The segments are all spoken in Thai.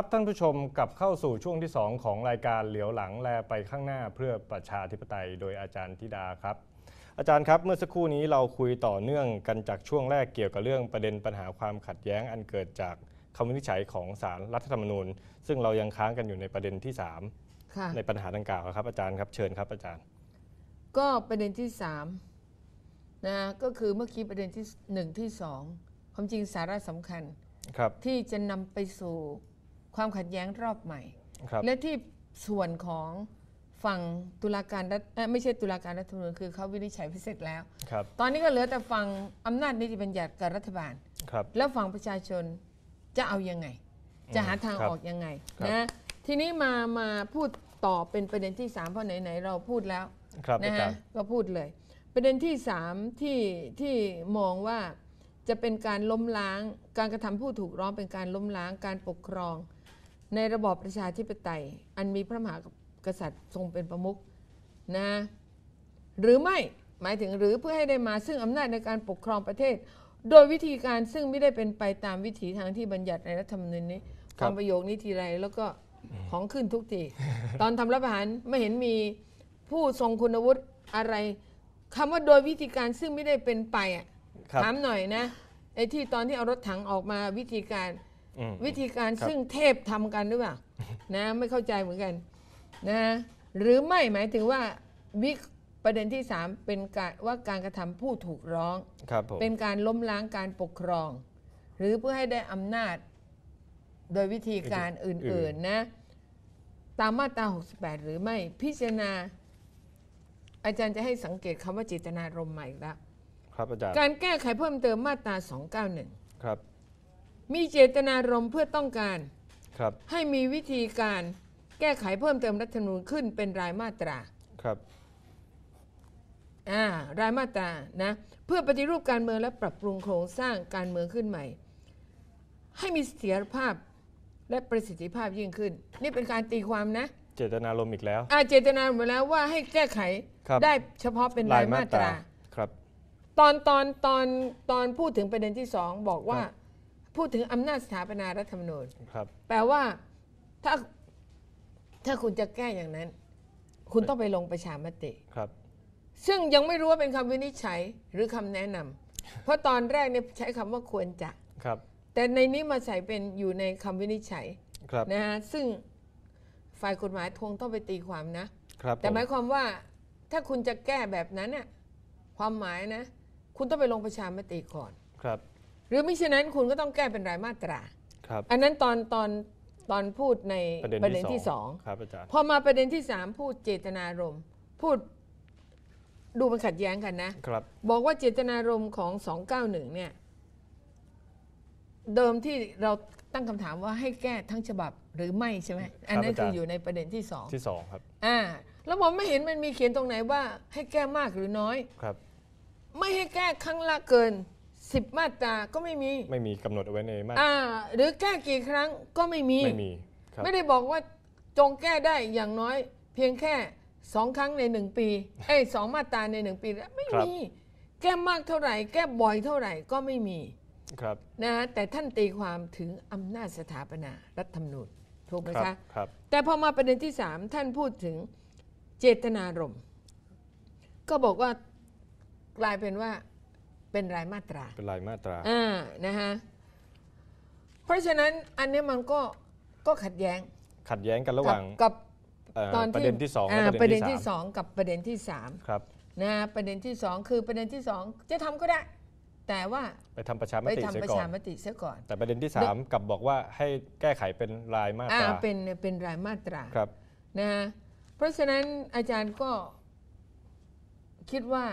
ครับท่านผู้ชมกลับเข้าสู่ช่วงที่ 2 ของรายการเหลียวหลังแลไปข้างหน้าเพื่อประชาธิปไตยโดยอาจารย์ธิดาครับ อาจารย์ครับเมื่อสักครู่นี้เราคุยต่อเนื่องกันจากช่วงแรกเกี่ยวกับเรื่องประเด็นปัญหาความขัดแย้งอันเกิดจากคำวินิจฉัยของศาลรัฐธรรมนูญ ซึ่งเรายังค้างกันอยู่ในประเด็นที่3ค่ะในปัญหาดังกล่าวครับอาจารย์ครับเชิญครับอาจารย์ ก็ประเด็นที่สามนะก็คือเมื่อกี้ประเด็นที่หนึ่งที่สองความจริงสาระสำคัญครับที่จะนำไปสู่ ความขัดแย้งรอบใหม่ครับและที่ส่วนของฝั่งตุลาการรัฐเอ่อไม่ใช่ตุลาการรัฐธรรมนูญคือเขาวินิจฉัยพิเศษแล้วครับตอนนี้ก็เหลือแต่ฝั่งอำนาจนิติบัญญัติกับรัฐบาลครับแล้วฝั่งประชาชนจะเอายังไง จะหาทางครับออกยังไงครับนะทีนี้มามาพูดต่อเป็นประเด็นที่สามเพราะไหนๆเราพูดแล้วครับอานะจาฮะรย์ก็พูดเลย ประเด็นที่สามที่ที่มองว่าจะเป็นการล้มล้าง การกระทำผู้ถูกร้องเป็นการล้มล้างการปกครอง ในระบอบประชาธิปไตย อันมีพระมหากษัตริย์ทรงเป็นประมุขนะหรือไม่หมายถึงหรือเพื่อให้ได้มาซึ่งอำนาจในการปกครองประเทศ โดยวิธีการซึ่งไม่ได้เป็นไปตามวิถีทางที่บัญญัติในรัฐธรรมนูญนี้ฟังประโยคนี้ทีไรแล้วก็ของขึ้นทุกทีตอนทำรัฐประหารไม่เห็นมีผู้ทรงคุณวุฒิอะไรคำว่าโดยวิธีการซึ่งไม่ได้เป็นไปอะครับถามหน่อยนะไอ้ที่ตอนที่เอารถถังออกมาวิธีการอืม วิธีการครับซึ่งเทพทำกันหรือเปล่านะไม่เข้าใจเหมือนกันนะหรือไม่หมายถึงว่าวิประเด็นที่สามเป็นการว่าการกระทำผู้ถูกร้องครับผมเป็นการล้มล้างการปกครอง หรือเพื่อให้ได้อำนาจโดยวิธีการอื่นๆนะตามมาตรา 68 หรือไม่พิจารณา อาจารย์จะให้สังเกตคำว่าเจตนารมณ์ใหม่อีกแล้วครับอาจารย์การแก้ไขเพิ่มเติมมาตรา 291 ครับ มีเจตนารมณ์เพื่อต้องการ ครับ ให้มีวิธีการแก้ไขเพิ่มเติมรัฐธรรมนูญขึ้นเป็นรายมาตราครับ อ่ารายมาตรานะเพื่อปฏิรูปการเมืองและปรับปรุงโครงสร้างการเมืองขึ้นใหม่ ให้มีเสถียรภาพและประสิทธิภาพยิ่งขึ้น นี่เป็นการตีความนะ เจตนารมณ์อีกแล้ว อาเจตนาหมดแล้วว่าให้แก้ไขครับ ได้เฉพาะเป็นรายมาตรา ครับ ตอนตอนตอนตอนพูดถึงประเด็นที่สองบอกว่า ครับ พูดถึงอำนาจสถาปนารัฐธรรมนูญครับ แปลว่าถ้าถ้าคุณจะแก้อย่างนั้น คุณต้องไปลงประชามติ ครับ ซึ่งยังไม่รู้ว่าเป็นคำวินิจฉัยหรือคำแนะนำเพราะตอนแรกเนี่ยใช้คำว่าควรจะครับ แต่ในนี้มาใส่เป็นอยู่ในคำวินิจฉัยครับนะฮะซึ่งฝ่ายกฎหมายคงต้องไปตีความนะ ครับแต่หมายผความว่าถ้าคุณจะแก้แบบนั้นน่ะความหมายนะ คุณต้องไปลงประชามติก่อน ครับ หรือมิฉะนั้นคุณก็ต้องแก้เป็นรายมาตรา ครับ อันนั้นตอนตอนตอนพูดในประเด็นประเด็นที่ที่สสอองงครับอาจารย์ พอมาประเด็นที่สามพูดเจตนารมณ์พูดดูมันขัดแย้งกันนะ ครับ บอกว่าเจตนารมณ์ของ 291 เนี่ย เดิมที่เราตั้งคำถามว่าให้แก้ทั้งฉบับหรือไม่ใช่ไหมอันนั้นคืออยู่ในประเด็นที่สองที่สองครับ อ่า แล้วผมไม่เห็นมันมีเขียนตรงไหนว่าให้แก้มากหรือน้อย ครับ ไม่ให้แก้ครั้งละเกิน 10 มาตราก็ไม่มีไม่มีกำหนดเอาไว้ในมาตราอ่าหรือแก้กี่ครั้งก็ไม่มี ไม่มีครับไม่ได้บอกว่าจงแก้ได้อย่างน้อย เพียงแค่สองครั้งในหนึ่งปีเอ้ยสองมาตราในหนึ่งปีไม่มี แก้มากเท่าไหร่ แก้บ่อยเท่าไหร่ก็ไม่มีครับนะแต่ท่านตีความถึงอำนาจสถาปนารัฐธรรมนูญถูกไหมครับคะครับแต่พอมาประเด็นที่สามท่านพูดถึงเจตนารมณ์ก็บอกว่ากลายเป็นว่า เป็นรายมาตราเป็นลายมาตราอ่านะฮะเพราะฉะนั้นอันนี้มันก็ก็ขัดแย้ง ขัดแย้งกันระหว่างกับเอ่อตอนประที่เด็นที่สองอ่าและปประระเด็เด็นนที่ที่สสามองกับประเด็นที่สามครับนะประเด็นที่สองคือประเด็นที่สองจะทำก็ได้ แต่ว่าไปทำประชามไปติทำเสียประก่อชานมติเสียก่อน แต่ประเด็นที่สามกลับบอกว่าให้แก้ไขเป็นลายมาตอ่าราเป็นเป็นรายมาตราครับนะฮะเพราะฉะนั้นอาจารย์ก็คิดว่า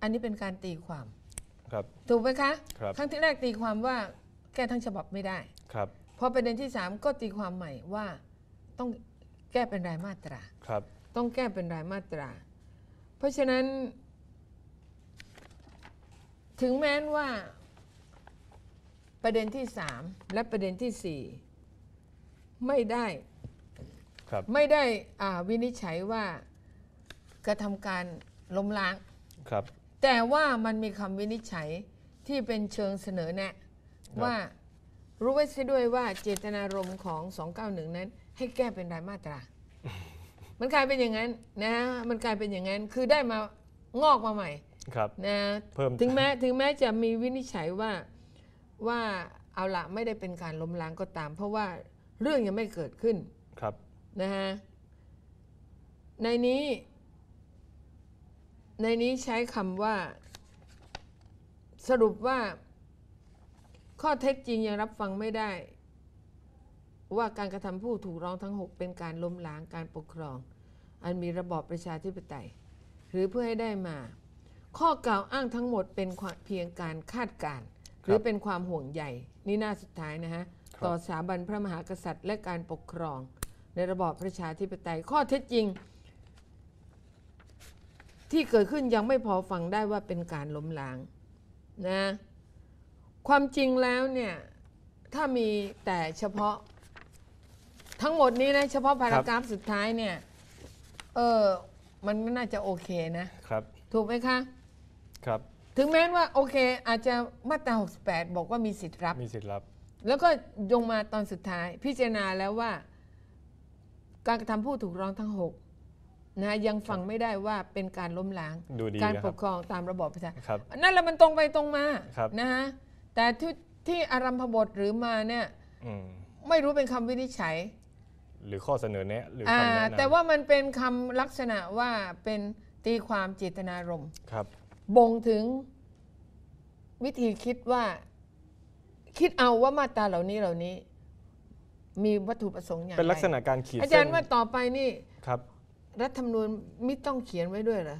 อันนี้เป็นการตีความ ครับ ถูกไหมคะครับ ครั้งที่แรกตีความว่าแก้ทั้งฉบับไม่ได้ ครับ พอประเด็นที่สามก็ตีความใหม่ว่าต้องแก้เป็นรายมาตรา ครับ ต้องแก้เป็นรายมาตรา เพราะฉะนั้น ถึงแม้นว่าประเด็นที่สามและประเด็นที่สี่ไม่ได้ครับ ไม่ได้อ่าวินิจฉัยว่ากระทำการล้มล้าง ครับ แต่ว่ามันมีคำวินิจฉัยที่เป็นเชิงเสนอแนะว่ารู้ไว้เสียด้วยว่าเจตนารมณ์ของ 291 นั้น ให้แก้เป็นรายมาตรา มันกลายเป็นอย่างนั้นนะ มันกลายเป็นอย่างนั้นคือได้มางอกมาใหม่ ครับ นะเพิ่ม ถึงแม้ถึงแม้จะมีวินิจฉัยว่าว่าเอาละไม่ได้เป็นการล้มล้างก็ตาม เพราะว่าเรื่องยังไม่เกิดขึ้นครับ นะฮะในนี้ ในนี้ใช้คำว่า สรุปว่า ข้อเท็จจริงยังรับฟังไม่ได้ ว่าการกระทำผู้ถูกร้องทั้ง 6 เป็นการล้มล้างการปกครอง อันมีระบอบประชาธิปไตย หรือเพื่อให้ได้มา ข้อกล่าวอ้างทั้งหมดเป็นความเพียงการคาดการณ์หรือเป็นความห่วงใยนี่หน้าสุดท้ายนะฮะครับต่อสถาบันพระมหากษัตริย์ และการปกครอง ในระบอบประชาธิปไตย ข้อเท็จจริง ที่เกิดขึ้นยังไม่พอฟังได้ว่าเป็นการล้มล้างนะความจริงแล้วเนี่ยถ้ามีแต่เฉพาะทั้งหมดนี้นะเฉพาะพารากราฟสุดท้ายเนี่ยเออมันน่าจะโอเคนะครับ ถูกไหมคะ ครับ ถึงแม้ว่าโอเค อาจจะมาตรา 68 บอกว่ามีสิทธิ์รับ มีสิทธิ์รับ แล้วก็ยงมาตอนสุดท้าย พิจารณาแล้วว่า การกระทำผู้ถูกร้องทั้ง 6 นะยังฟังไม่ได้ว่าเป็นการล้มล้าง ดูดีการนะคปรับกครองตามระบอบประชาครับ นั่นแหละมันตรงไปตรงมาครับ นะฮะแต่ที่ที่อารัมพบทหรือมาเนี่ยอืมไม่รู้เป็นคำวินิจฉัยหรือข้อเสนอแนะหรืออ่าคำแนะนำแต่ว่ามันเป็นคำลักษณะว่าเป็นตีความเจตนารมณ์ ครับ บ่งถึงวิธีคิดว่า คิดเอาว่ามาตราเหล่านี้เหล่านี้ มีวัตถุประสงค์อย่างไรเป็นลักษณะการขีดอาเส้จารนย์ว่าต่อไปนี่ ครับ รัฐธรรมนูญไม่ต้องเขียนไว้ด้วยเหรอ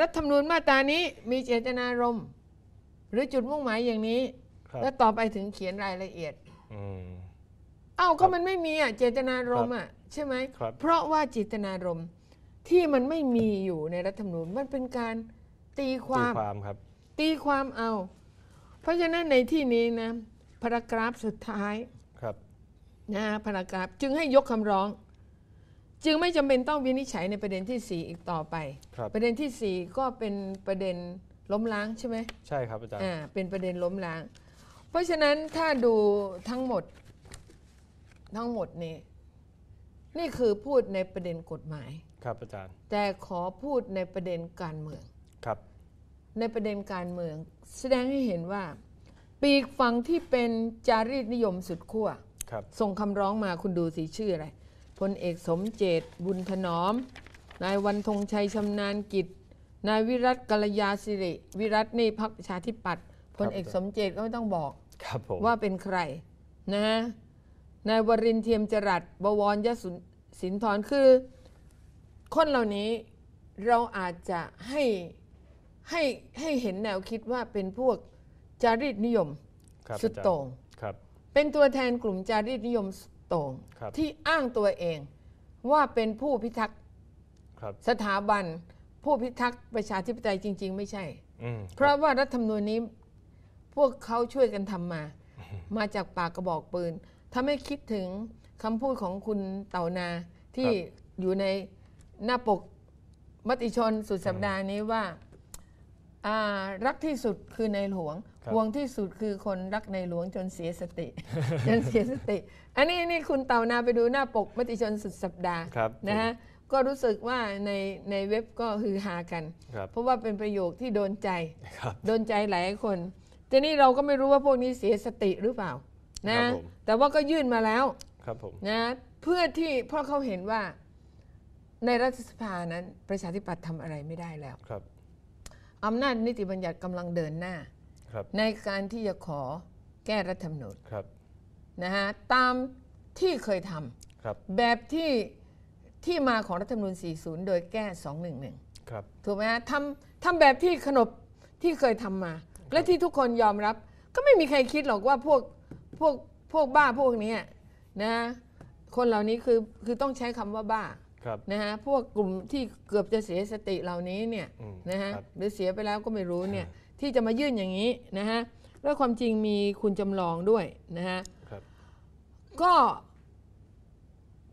รัฐธรรมนูญมาตรานี้มีเจตนารมณ์หรือจุดมุ่งหมายอย่างนี้ ครับแล้วต่อไปถึงเขียนรายละเอียด อืม เอ้าก็มันไม่มีอะเจตนารมณ์อะใช่ไหม ครับ เพราะว่าเจตนารมณ์ที่มันไม่มีอยู่ในรัฐธรรมนูญมันเป็นการตีคตีวาม ความครับ ตีความเอา เพราะฉะนั้นในที่นี้นะพารากราฟสุดท้ายครับ นะพารากราฟจึงให้ยกคำร้อง จึงไม่จำเป็นต้องวินิจฉัยในประเด็นที่ 4 อีกต่อไป ครับประเด็นทีสี่ 4 ก็เป็นประเด็นล้มล้างใช่ไหมใช่ครับอาจารย์ อ่าเป็นประเด็นล้มล้าง เพราะฉะนั้นถ้าดูทั้งหมดทั้งหมดนี่นี่คือพูดในประเด็นกฎหมาย ครับอาจารย์ แต่ขอพูดในประเด็นการเมือง ครับ ในประเด็นการเมือง แสดงให้เห็นว่า ปีกฝั่งที่เป็นจารีตนิยมสุดขั้วครับ ส่งคำร้องมาคุณดูสิชื่ออะไร พลเอกสมเจตบุญถนอม นายวันธงชัยชำนาญกิจ นายวิรัตกัลยาสิริ วิรัตนี่พักประชาธิปัตย์พลเอกสมเจตก็ไม่ต้องบอกครับผมว่าเป็นใครนะนายวรินทร์เทียมจรัสบวรยสุนสินทรคือ คนเหล่านี้เราอาจจะให้ให้ให้เห็นแนวคิดว่าเป็นพวกจารีตนิยมครับสุดอาจารย์โต่งครับเป็นตัวแทนกลุ่มจารีตนิยม สุดโต่งครับที่อ้างตัวเองว่าเป็นผู้พิทักษ์ครับ สถาบัน ผู้พิทักษ์ประชาธิปไตยจริง ๆ ไม่ใช่ อืมเพราะว่ารัฐธรรมนูญนี้ พวกเขาช่วยกันทำมา มาจากปากกระบอกปืนทำให้คิดถึงคำพูดของคุณเต่านาที่อยู่ในหน้าปกมติชนสุดสัปดาห์นี้ว่าอ่า รักที่สุดคือในหลวงครับห่วงที่สุดคือคนรักในหลวงจนเสียสติ จนเสียสติ อันนี้นี่คุณเต่านาไปดูหน้าปกมติชนสุดสัปดาห์ครับนะฮะก็รู้สึกว่าในในเว็บก็ฮือฮากันครับเพราะว่าเป็นประโยคที่โดนใจครับโดนใจหลายคนทีนี้เราก็ไม่รู้ว่าพวกนี้เสียสติหรือเปล่านะครับผมแต่ว่าก็ยื่นมาแล้วครับผมนะเพื่อที่เพราะเขาเห็นว่าในรัฐสภานั้นประชาธิปัตย์ทำอะไรไม่ได้แล้วครับ อำนาจนิติบัญญัติกำลังเดินหน้าครับในการที่จะขอแก้รัฐธรรมนูญครับนะฮะตามที่เคยทำครับแบบที่ที่มาของรัฐธรรมนูญ 40 โดยแก้ 211ครับถูกไหมฮะทำทำแบบที่ขนบที่เคยทำมา และที่ทุกคนยอมรับ ก็ไม่มีใครคิดหรอกว่าพวกพวกพวกบ้าพวกเนี้ยนะคนเหล่านี้คือคือต้องใช้คำว่าบ้าครับ นะฮะพวกกลุ่มที่เกือบจะเสียสติเหล่านี้เนี่ยอืมนะฮะครับหรือเสียไปแล้วก็ไม่รู้เนี่ยที่จะมายื่นอย่างนี้นะฮะแล้วความจริงมีคุณจำลองด้วยนะฮะครับก็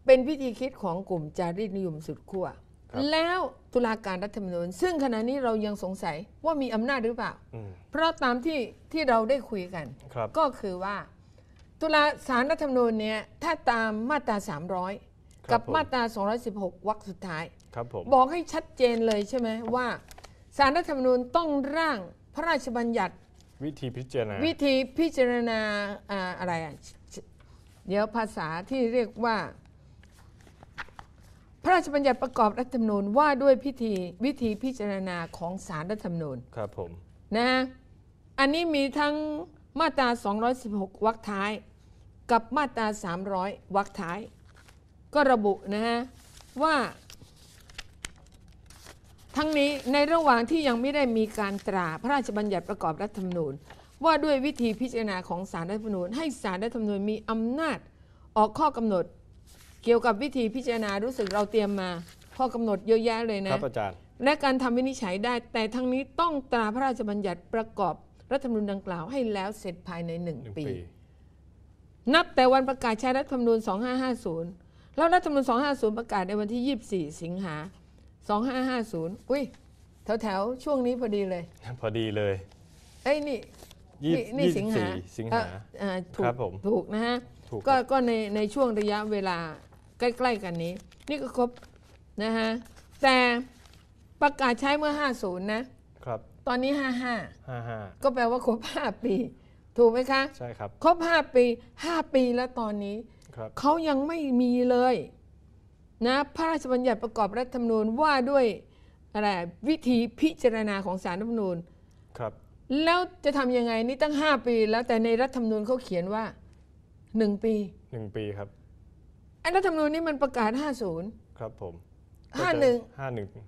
เป็นวิธีคิดของกลุ่มจารีตนิยมสุดขั้วครับแล้วตุลาการรัฐธรรมนูญซึ่งขณะนี้เรายังสงสัยว่ามีอำนาจหรือเปล่าอืมเพราะตามที่ที่เราได้คุยกันครับก็คือว่า ตุลาสารรัฐธรรมนูญเนี่ยถ้าตามมาตรา 300ครับ กับผมมาตรา 216 วรรคสุดท้าย ครับผม บอกให้ชัดเจนเลยใช่ไหมว่าสารรัฐธรรมนูญต้องร่างพระราชบัญญัติ วิธีพิจารณา วิธีพิจารณาอ่าอะไรอะชเดี๋ยวภาษาที่เรียกว่า พระราชบัญญัติประกอบรัฐธรรมนูญว่าด้วยพิธีวิธีพิจารณาของสารรัฐธรรมนูญครับผม นะฮะอันนี้มีทั้งมาตรา 216 วรรคท้าย กับมาตรา 300 วรรคท้าย ก็ระบุนะฮะว่าทั้งนี้ในระหว่างที่ยังไม่ได้มีการตราพระราชบัญญัติประกอบรัฐธรรมนูญ ว่าด้วยวิธีพิจารณาของสารรัฐธรรมนูญ ให้สารรัฐธรรมนูญมีอำนาจออกข้อกำหนด เกี่ยวกับวิธีพิจารณารู้สึกเราเตรียมมา ข้อกำหนดเยอะแยะเลยคนะรับอาจารย์และการทำวินิจฉัยได้ แต่ทั้งนี้ต้องตราพระราชบัญญัติประกอบรัฐธรรมนูญดังกล่าวให้แล้วเสร็จภายในหนึ่งหนึ่งปีปี นับแต่วันประกาศใช้รัฐธรรมนูญ 2550 แล้วรัฐธรรมนูญ250 ประกาศในวันที่ 24 สิงหา 2550 อุ้ย แถวแถวๆช่วงนี้พอดีเลย พอดีเลย เอ้ยนี่ยี่นี่นี่สิงหาสิงหาเอ่อเอ่อถูครักบผมถูกนะฮะถูกก็ครับก็ในในช่วงระยะเวลาใกล้ ๆ กันนี้ นี่ก็ครบนะฮะแต่ประกาศใช้เมื่อ 50 นะครับ ตอนนี้ 55ห้าห้าก็แปลว่าครบ 5 ปี ถูกไหมคะ ใช่ครับ ครบ 5 ปี 5 ปีแล้วตอนนี้ครับ เขายังไม่มีเลยนะพระราชบัญญัติประกอบรัฐธรรมนูญว่าด้วยอะไรวิธีพิจารณาของสารรัฐธรรมนูญครับ แล้วจะทำยังไงนี่ตั้ง 5 ปีแล้วแต่ในรัฐธรรมนูญเขาเขียนว่า 1 ปีหนึ่งปีครับไอ้รัฐธรรมนูญนี่มันประกาศ 50 ครับผมห้าหนึ่งห้าหนึ่งสิง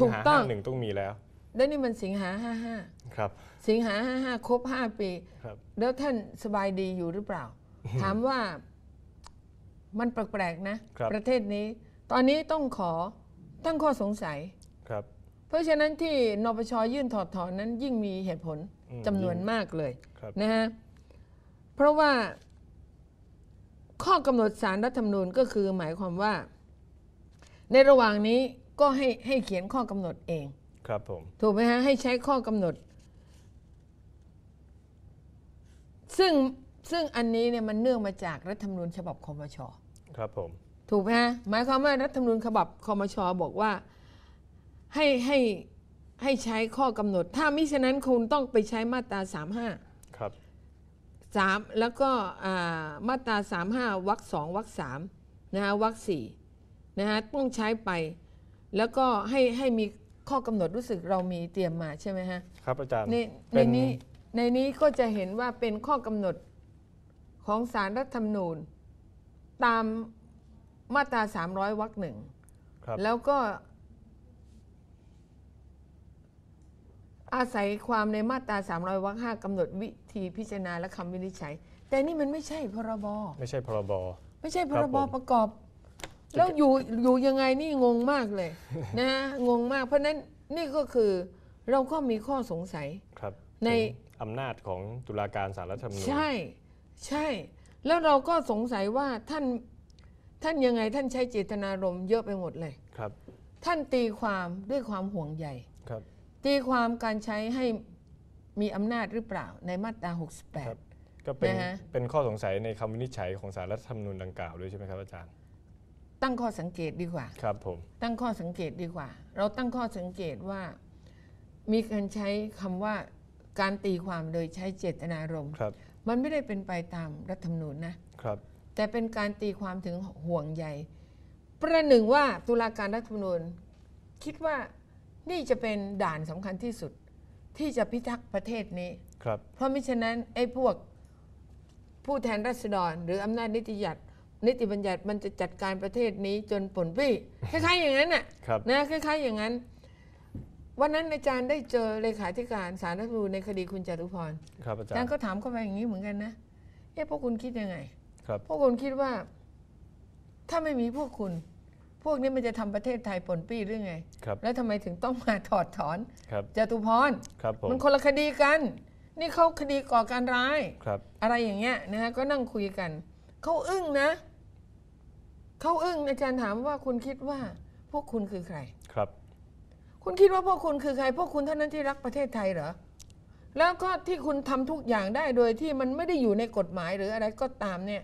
ถูกหาต้องห้าหนึ่งต้องมีแล้ว แล้วนี่มันสิงหาครับ55สิงหา 55 ครบ 5 ปี ครับ แล้วท่านสบายดีอยู่หรือเปล่า ถามว่า มันแปลกๆนะครับ ประเทศนี้ ตอนนี้ต้องขอตั้งข้อสงสัย ครับ เพราะฉะนั้นที่นปชยื่นถอดถอนนั้นยิ่งมีเหตุผลอืมจำนวนยิ่งมากเลยครับ นะฮะเพราะว่าข้อกำหนดสารรัฐธรรมนูญก็คือหมายความว่า ในระหว่างนี้ก็ให้ให้เขียนข้อกำหนดเอง ครับผม ถูกไหมฮะให้ใช้ข้อกำหนด ซึ่งซึ่งอันนี้เนี่ยมันเนื่องมาจากรัฐธรรมนูญฉบับคอมช ครับผม ถูกไหมฮะหมายความว่ารัฐธรรมนูญฉบับคอมชบอกว่าให้ให้ให้ใช้ข้อกำหนด ถ้ามิฉะนั้นคุณต้องไปใช้มาตรา 35 ครับ 3 แล้วก็อ่ามาตรา 35วรรคสองวรรคสามนะฮะวรรคสี่นะฮะต้องใช้ไป แล้วก็ให้ให้มีข้อกำหนดรู้สึกเรามีเตรียมมาใช่ไหมฮะ ครับอาจารย์ในในเป็นนี้ในนี้ก็จะเห็นว่าเป็นข้อกำหนดของสารรัฐธรรมนูญ ตามมาตรา 300วรรคหนึ่งครับแล้วก็ อาศัยความในมาตรา 300วรรคห้ากำหนดวิธีพิจารณาและคำวินิจฉัย แต่นี่มันไม่ใช่พรบ ไม่ใช่พรบ ไม่ใช่พครัรบบผมประกอบ แล้วอยู่อยู่ยังไงนี่งงมากเลยนะงงมาก เพราะฉะนั้นนี่ก็คือเราก็มีข้อสงสัยครับในถึงอำนาจของตุลาการสารรัฐธรรมนูญใช่ ใช่ แล้วเราก็สงสัยว่าท่านท่านยังไงท่านใช้เจตนารมณ์เยอะไปหมดเลย ครับ ท่านตีความด้วยความห่วงใยครับ ตีความการใช้ให้มีอำนาจหรือเปล่าในมาตรา ครับ68ก็เป็นนะฮะ เป็นข้อสงสัยในคำวินิจฉัยของสารรัฐธรรมนูญดังกล่าวด้วยใช่ไหมครับอาจารย์ตั้งข้อสังเกตดีกว่า ครับผม ตั้งข้อสังเกตดีกว่า เราตั้งข้อสังเกตว่า มีการใช้คำว่าการตีความโดยใช้เจตนารมณ์ ครับ มันไม่ได้เป็นไปตามรัฐธรรมนูญนะครับ แต่เป็นการตีความถึงห่วงใยประหนึ่งว่าตุลาการรัฐธรรมนูญ คิดว่านี่จะเป็นด่านสำคัญที่สุด ที่จะพิทักษ์ประเทศนี้ ครับ เพราะมิฉะนั้นไอ้พวกผู้แทนรัษฎร หรืออำนาจนิติบัญญัตินิติบัญญัติมันจะจัดการประเทศนี้จนผลปี้คล้ายๆอย่างนั้นน่ะครับ นะคล้ายๆอย่างนั้น วันนั้นอาจารย์ได้เจอเลขาธิการสารรัฐธรรมนูญในคดีคุณจตุพรครับอาจาอารจารย์ย์ก็ถามเข้าไปอย่างนี้เหมือนกันนะเอ๊ะพวกคุณคิดยังไง ครับพวกคุณคิดว่า ถ้าไม่มีพวกคุณ พวกนี้มันจะทำประเทศไทยปนปี้หรือไง ครับแล้วทำไมถึงต้องมาถอดถอนครับจตุพร ครับผมมันคนละคดีกัน นี่เขาคดีก่อการร้าย ครับอะไรอย่างเงี้ยนะฮะก็นั่งคุยกัน เขาอึ้งนะ เขาอึ้งอาจารย์ถามว่าคุณคิดว่า พวกคุณคือใคร ครับคุณคิดว่าพวกคุณคือใคร พวกคุณเท่านั้นที่รักประเทศไทยเหรอ แล้วก็ที่คุณทำทุกอย่างได้โดยที่มันไม่ได้อยู่ในกฎหมายหรืออะไรก็ตามเนี่ย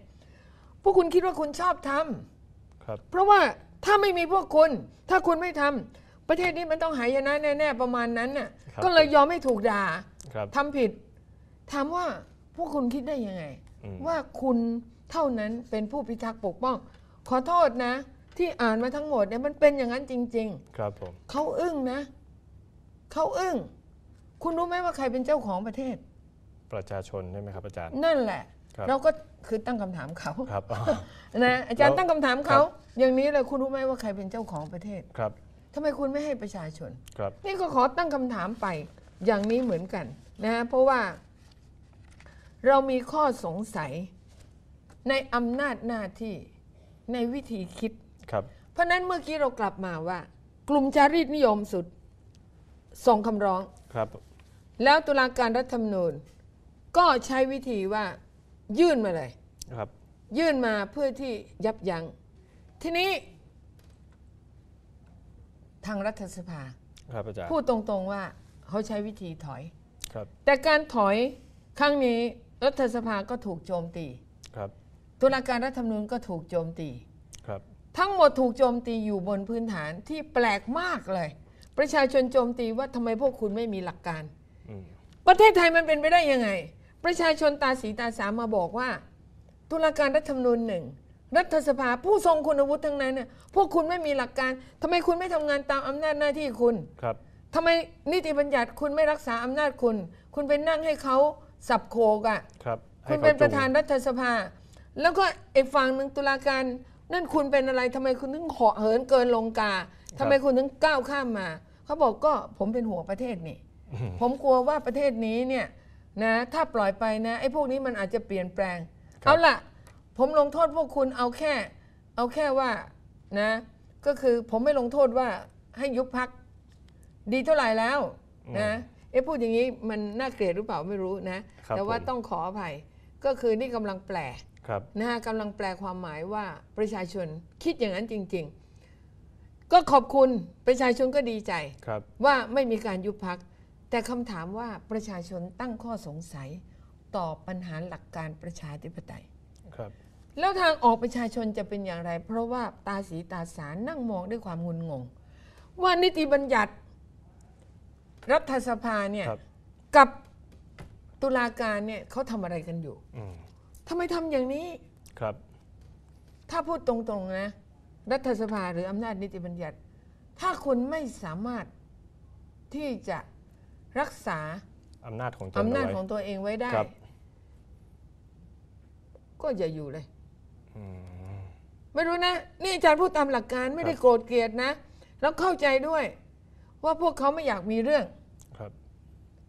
พวกคุณคิดว่าคุณชอบทำ ครับ เพราะว่าถ้าไม่มีพวกคุณ ถ้าคุณไม่ทำประเทศนี้มันต้องหายนะแน่ ๆ ประมาณนั้นน่ะครับ ก็เลยยอมให้ถูกด่าครับทำผิด ถามว่าพวกคุณคิดได้ยังไง อืมว่าคุณเท่านั้นเป็นผู้พิทักษ์ปกป้อง ขอโทษนะ ที่อ่านมาทั้งหมดเนี่ยมันเป็นอย่างนั้นจริง ครับผม ๆ เขาอึ้งนะ เขาอึ้ง คุณรู้ไหมว่าใครเป็นเจ้าของประเทศ ประชาชนใช่ไหมครับอาจารย์ นั่นแหละ ครับ เราก็คือตั้งคำถามเขา ครับอ๋อนะอาจารย์แล้วตั้งคำถามเขา ครับ อย่างนี้เลยคุณรู้ไหมว่าใครเป็นเจ้าของประเทศครับทำไมคุณไม่ให้ประชาชน ครับ นี่ก็ขอตั้งคำถามไปอย่างนี้เหมือนกันนะฮะเพราะว่า เรามีข้อสงสัยในอำนาจหน้าที่ในวิธีคิด ครับเพราะฉะนั้นเมื่อกี้เรากลับมาว่า กลุ่มจารีตนิยมสุด ส่งคำร้อง ครับ แล้วตุลาการรัฐธรรมนูญ ก็ใช้วิธีว่ายื่นมาเลย ครับ ยื่นมาเพื่อที่ยับยัง้งทีนี้ ทางรัฐสภา ครับอาจารย์พูดตรงๆว่าเขาใช้วิธีถอย ครับ แต่การถอยครั้งนี้รัฐสภาก็ถูกโจมตี ครับ ตุลาการรัฐธรรมนูญก็ถูกโจมตีครับ ทั้งหมดถูกโจมตีอยู่บนพื้นฐานที่แปลกมากเลย ประชาชนโจมตีว่าทำไมพวกคุณไม่มีหลักการอืมประเทศไทยมันเป็นไปได้ยังไง ประชาชนตาสีตาสามาบอกว่า ตุลาการรัฐธรรมนูญหนึ่งรัฐสภาผู้ทรงคุณวุฒิทั้งนั้นน่ะพวกคุณไม่มีหลักการทำไมคุณไม่ทำงานตามอำนาจหน้าที่คุณครับทำไมนิติบัญญัติคุณไม่รักษาอำนาจคุณ คุณไปนั่งให้เขาสับโคกอะ่ะครับคุณให้เป็นขประธานจูง รัฐสภา แล้วก็อีกฝั่งหนึ่งตุลาการ นั่นคุณเป็นอะไรทำไมคุณถึงเหาะเหินเกินลงกาทำไมคุณถึงก้าวข้ามมาเขาบอกก็ผมเป็นห่วงประเทศนี่ ผมกลัวว่าประเทศนี้เนี่ยนะถ้าปล่อยไปนะไอ้พวกนี้มันอาจจะเปลี่ยนแปลงครับเอาล่ะ ผมลงโทษพวกคุณเอาแค่ เอาแค่ว่านะ ก็คือผมไม่ลงโทษว่าให้ยุบพักดีเท่าไหร่แล้วนะเอ๊ะพูดอย่างนี้มันน่าเกลียดหรือเปล่าไม่รู้นะครับแต่ว่าผมต้องขออภัยก็คือนี่กำลังแปล ครับนะฮะกำลังแปลความหมายว่าประชาชนคิดอย่างนั้นจริง ๆ ก็ขอบคุณประชาชนก็ดีใจ ครับ ว่าไม่มีการยุบพัก แต่คำถามว่าประชาชนตั้งข้อสงสัย ต่อปัญหาหลักการประชาธิปไตย ครับ แล้วทางออกประชาชนจะเป็นอย่างไร เพราะว่าตาสีตาสารนั่งมองด้วยความงุนงง ว่านิติบัญญัติ รัฐสภาเนี่ยครับ กับตุลาการเนี่ยเขาทำอะไรกันอยู่ อืม ทำไมทำอย่างนี้ ครับ ถ้าพูดตรงๆนะ รัฐสภาหรืออำนาจนิติบัญญัติ ถ้าคุณไม่สามารถที่จะรักษาอำนาจของตนอำนาจเไว้ของตัวเองไว้ได้ ครับ ก็อย่าอยู่เลย อืม ไม่รู้นะ นี่อาจารย์พูดตามหลักการไม่ได้ครับโกรธเกลียดนะ แล้วเข้าใจด้วย ว่าพวกเขาไม่อยากมีเรื่อง ครับ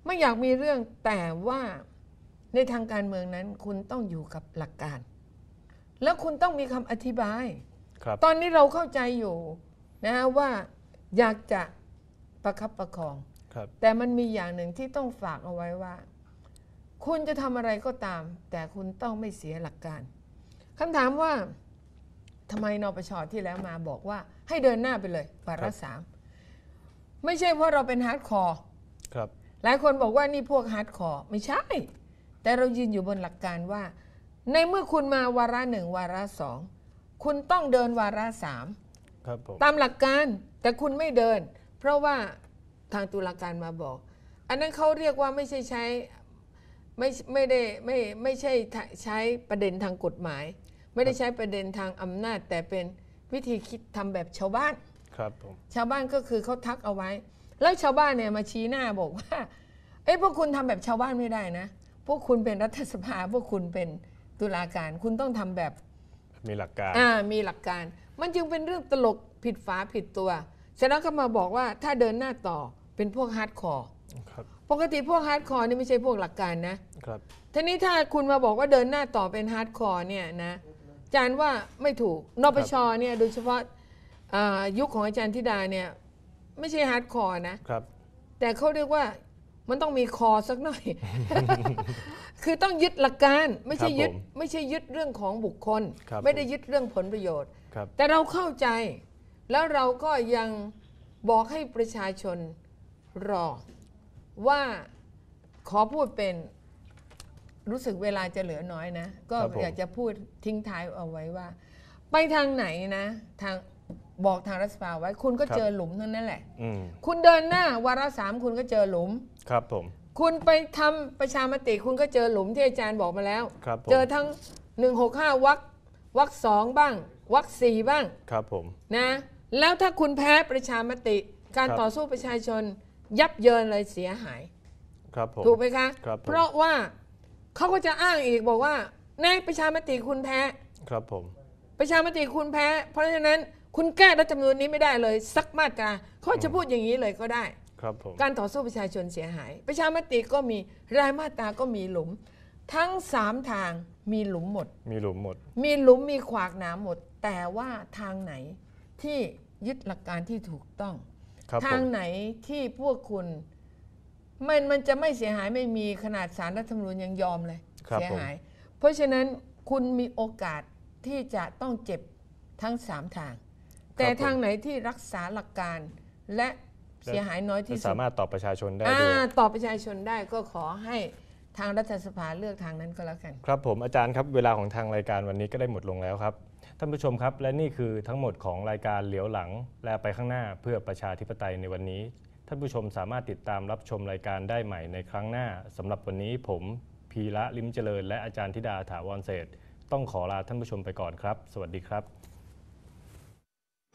ไม่อยากมีเรื่องแต่ว่า ในทางการเมืองนั้นคุณต้องอยู่กับหลักการ แล้วคุณต้องมีคำอธิบายครับตอนนี้เราเข้าใจอยู่นะว่าอยากจะประคับประคองครับแต่มันมีอย่างหนึ่งที่ต้องฝากเอาไว้ว่า คุณจะทำอะไรก็ตาม แต่คุณต้องไม่เสียหลักการคำถามว่าทำไมนปชที่แล้วมาบอกว่า ให้เดินหน้าไปเลยวาระสามไม่ใช่เพราะเราเป็นฮาร์ดคอร์ครับหลายคนบอกว่านี่พวกฮาร์ดคอร์ไม่ใช่ แต่เรายืนอยู่บนหลักการว่า ในเมื่อคุณมาวาระหนึ่งวาระสองคุณต้องเดินวาระสามครับผมตามหลักการแต่คุณไม่เดิน เพราะว่าทางตุลาการมาบอก อันนั้นเขาเรียกว่าไม่ใช่ใช้ไม่ไม่ได้ไม่ไม่ใช่ใช้ประเด็นทางกฎหมาย ไม่ได้ใช้ประเด็นทางอำนาจ แต่เป็นวิธีคิดทำแบบชาวบ้านครับผมชาวบ้านก็คือเขาทักเอาไว้ แล้วชาวบ้านเนี่ยมาชี้หน้าบอกว่าเอ้ยพวกคุณทำแบบชาวบ้านไม่ได้นะ พวกคุณเป็นรัฐสภา พวกคุณเป็นตุลาการ คุณต้องทำแบบมีหลักการอ่ามีหลักการ มันจึงเป็นเรื่องตลกผิดฝาผิดตัวเสร็จแล้วก็มาบอกว่าถ้าเดินหน้าต่อเป็นพวกฮาร์ดคอร์ครับปกติพวกฮาร์ดคอร์นี่ไม่ใช่พวกหลักการนะครับทีนี้ถ้าคุณมาบอกว่าเดินหน้าต่อเป็นฮาร์ดคอร์เนี่ยนะอาจารย์ว่าไม่ถูกนปชเนี่ยโดยเฉพาะอ่ายุคของอาจารย์ธิดาเนี่ยไม่ใช่ฮาร์ดคอร์นะครับ แต่เขาเรียกว่า มันต้องมีคอสักหน่อย คือต้องยึดหลักการไม่ใช่ครับยึดผมไม่ใช่ยึดเรื่องของบุคคล ครับไม่ได้ยึดเรื่องผลประโยชน์ ครับ แต่เราเข้าใจ แล้วเราก็ยังบอกให้ประชาชนรอ ว่าขอพูดเป็นรู้สึกเวลาจะเหลือน้อยนะ ก็ครับผม อยากจะพูดทิ้งท้ายเอาไว้ว่า ไปทางไหนนะ ทาง บอกทางรัฐสภาไว้ คุณก็เจอหลุมทั้งนั้นแหละ อืมคุณเดินหน้าวาระสามคุณก็เจอหลุม ครับผม คุณไปทำประชามติคุณก็เจอหลุมที่อาจารย์บอกมาแล้ว ครับผม เจอทั้ง 165วักวักสองบ้างวักสี่บ้างครับผม นะแล้วถ้าคุณแพ้ประชามติ การครับ ต่อสู้ประชาชนยับเยินเลยเสียหาย ครับผม ถูกไหมคะ ครับผม เพราะว่าเขาก็จะอ้างอีกบอกว่าในประชามติคุณแพ้ ครับผม ประชามติคุณแพ้ เพราะฉะนั้น คุณแก้รัฐธรรมนูญนี้ไม่ได้เลยสักมาตราเขาจะพูดอย่างนี้เลยก็ได้ ครับผม การต่อสู้ประชาชนเสียหาย ประชามติก็มีรายมาตราก็มีหลุม ทั้งสามทางมีหลุมหมด มีหลุมหมด มีหลุมมีขวากหนามหมด แต่ว่าทางไหนที่ยึดหลักการที่ถูกต้อง ครับผทางมไหนที่พวกคุณมันมันจะไม่เสียหายไม่มีขนาดสารรัฐธรรมนูญยังยอมเลย ครับ เสียผมหาย เพราะฉะนั้นคุณมีโอกาสที่จะต้องเจ็บทั้งสามทาง แต่ทางไหนที่รักษาหลักการและเสียหายน้อยที่จะสุสาดมารถตอบประชาชนได้อ่าด้วยต่อประชาชนได้ก็ขอให้ทางรัฐสภาเลือกทางนั้นก็แล้วกัน ครับผมอาจารย์ครับเวลาของทางรายการวันนี้ก็ได้หมดลงแล้วครับ ท่านผู้ชมครับและนี่คือทั้งหมดของรายการเหลียวหลัง และไปข้างหน้าเพื่อประชาธิปไตยในวันนี้ ท่านผู้ชมสามารถติดตามรับชมรายการได้ใหม่ในครั้งหน้าสำหรับวันนี้ผมพีระลิมเจริญ และอาจารย์ธิดาถาวรเศรษฐ์ต้องขอลาท่านผู้ชมไปก่อนครับ สวัสดีครับ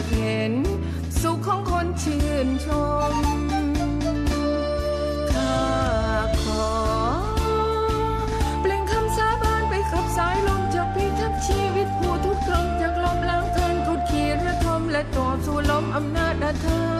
ากเห็น สุขของคนชื่นชมข้าขอ เปล่งคำสาบานไปขับสายลมจากพิทักษ์ชีวิตผู้ทุกข์ลรจากลมล้างเกินกดขี่ระทมและต่อสู้ลมอำนาจนาเธอ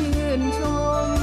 ชื่นชม